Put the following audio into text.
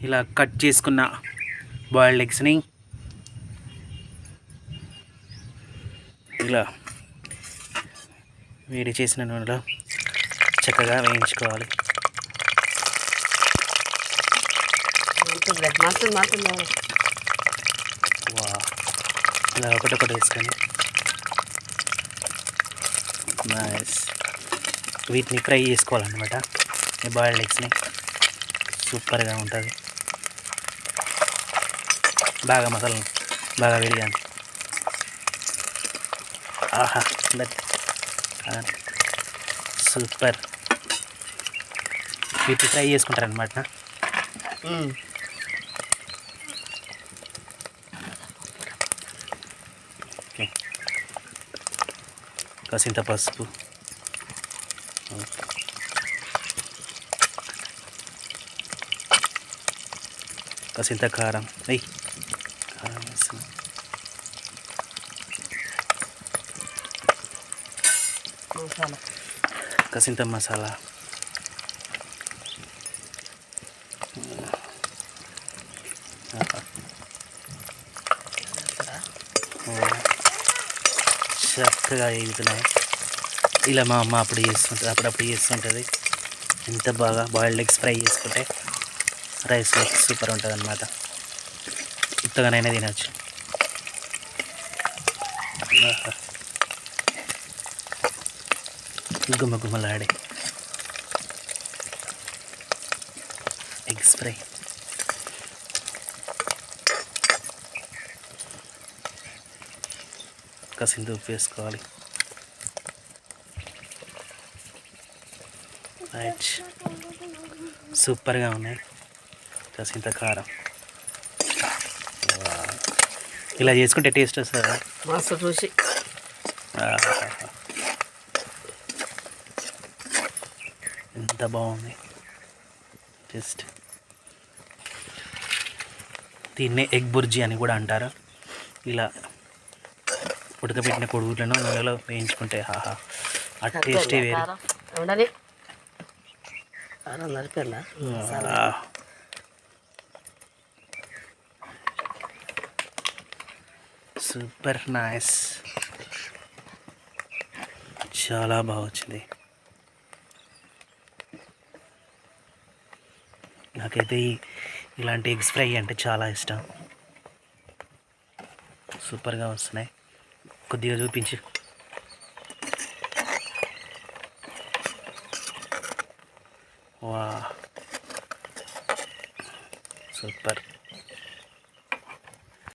ఇలా కట్ చేసుకున్న బాయిల్డ్ ఎగ్స్ని ఇలా వేడి చేసిన నూనెలో చక్కగా వేయించుకోవాలి. ఇలా ఒకటొకటి వేసుకొని. వీటిని ఫ్రై చేసుకోవాలన్నమాట ఈ బాయిల్డ్ ఎగ్స్ని సూపర్గా ఉంటుంది. బాగా మసాలా బాగా వేడిగా ఆహా సూపర్. వీటిని ఫ్రై చేసుకుంటారనమాట ఓకే. కాసింత పసుపు. కాసింత కారం అయ్యి కారం వేసాను మసాలా కాసింత మసాలా. చక్కగా ఎగుతున్నాయి ఇలా మా అమ్మ అప్పుడు చేస్తుంటుంది అప్పుడప్పుడు చేస్తుంటుంది ఎంత బాగా బాయిల్డ్ ఎగ్స్ ఫ్రై చేసుకుంటే రైస్ సూపర్ ఉంటుంది అనమాట ఉత్తగానైనా తినచ్చు. ఆహా. గుమ్మ గుమ్మలాడే. ఎగ్స్ ఫ్రై కాసింత ఉప్పు వేసుకోవాలి. రైట్ సూపర్గా ఉన్నాయి. కాసింత కారం. ఇలా చేసుకుంటే టేస్ట్ వస్తుందా? మస్తు చూసి. ఎంత బాగుంది. జస్ట్. దీన్నే ఎగ్ బుర్జీ అని కూడా అంటారు. ఇలా ఉడకబెట్టిన కొడుగులను నూనెలో వేయించుకుంటే హాహా ఆ టేస్టే వేరు కారం ఉండని కారం నలిపెళ్ళా ఆ. సూపర్ నైస్ చాలా బాగా వచ్చింది నాకైతే ఇలాంటి ఎగ్స్ ఫ్రై అంటే చాలా ఇష్టం. సూపర్గా వస్తున్నాయి. కొద్దిగా చూపించు. వా సూపర్.